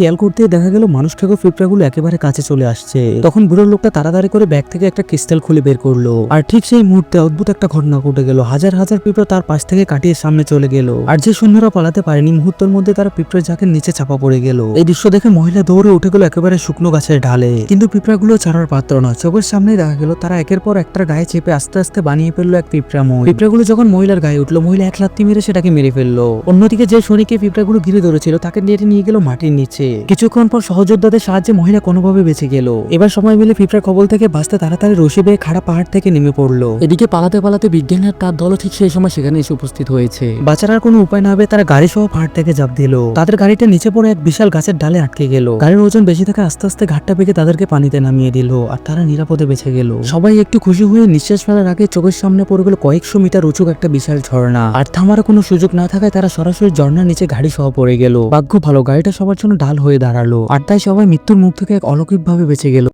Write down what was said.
খেয়াল করতে দেখা গেল মানুষ থেকে পিঁপড়াগুলো একেবারে কাছে চলে আসছে। তখন বুড়ো লোকটা তাড়াতাড়ি করে ব্যাগ থেকে একটা ক্রিস্টাল খুলে বের করল। আর ঠিক সেই মুহূর্তে অদ্ভুত একটা ঘটনা ঘটে গেল। হাজার হাজার পিঁপড়া তার পাশ থেকে কাটিয়ে সামনে চলে গেল। আর যে সৈন্যরা পালাতে পারেনি মুহূর্তের মধ্যে তারা পিঁপড়ার ঝাঁকের নিচে চাপা পড়ে গেল। এই দৃশ্য দেখে মহিলা দৌড়ে উঠে গেল একেবারে শুকনো গাছের ঢালে কিন্তু পিঁপড়াগুলো ছাড়ার পাত্র নয়। চোখের সামনে দেখা গেল তারা একের পর একটা গায়ে চেপে আস্তে আস্তে বানিয়ে ফেলল এক পিঁপড়া মই পিঁপড়াগুলো যখন মহিলার গায়ে উঠল, মহিলা এক লাত্তি মেরে সেটাকে মেরে ফেলল। অন্যদিকে যে শনিকে পিঁপড়াগুলো ঘিরে ধরেছিল, তাকে নিয়ে গেল মাটির নিচে। কিছুক্ষণ পর সহযোদ্ধাদের সাহায্যে মহিলা কোনোভাবে বেঁচে গেল। এবার সময় মিলে পিঁপড়ার কবল থেকে বাঁচতে তাড়াতাড়ি রশি বেয়ে খাড়া পাহাড় থেকে নেমে পড়ল। এদিকে পালাতে পালাতে বিজ্ঞানের তার দলও ঠিক সেই সময় সেখানে এসে উপস্থিত হয়েছে। বাঁচার আর কোনো উপায় না হবে তারা গাড়ি সহ পাহাড় থেকে চাপ দিল। তাদের গাড়িটা নিচে পড়ে এক বিশাল গাছের ডালে আটকে গেল। গাড়ির ওজন বেশি থাকা আস্তে আস্তে ঘাটটা পেকে তাদেরকে পানিতে নামিয়ে দিল আর তারা নিরাপদে বেঁচে গেল। সবাই একটু খুশি হয়ে নিঃশ্বাস ফেলার আগে চোখের সামনে পড়ে গেল কয়েকশো মিটার উঁচু একটা বিশাল ঝর্ণা। আর থামার কোনো সুযোগ না থাকায় তারা সরাসরি ঝর্ণার নিচে গাড়ি সহ পড়ে গেল। ভাগ্য ভালো গাড়িটা সবার জন্য ঢাল হয়ে দাঁড়াল। আর তাই সবাই মৃত্যুর মুখ থেকে এক অলৌকিকভাবে বেঁচে গেল।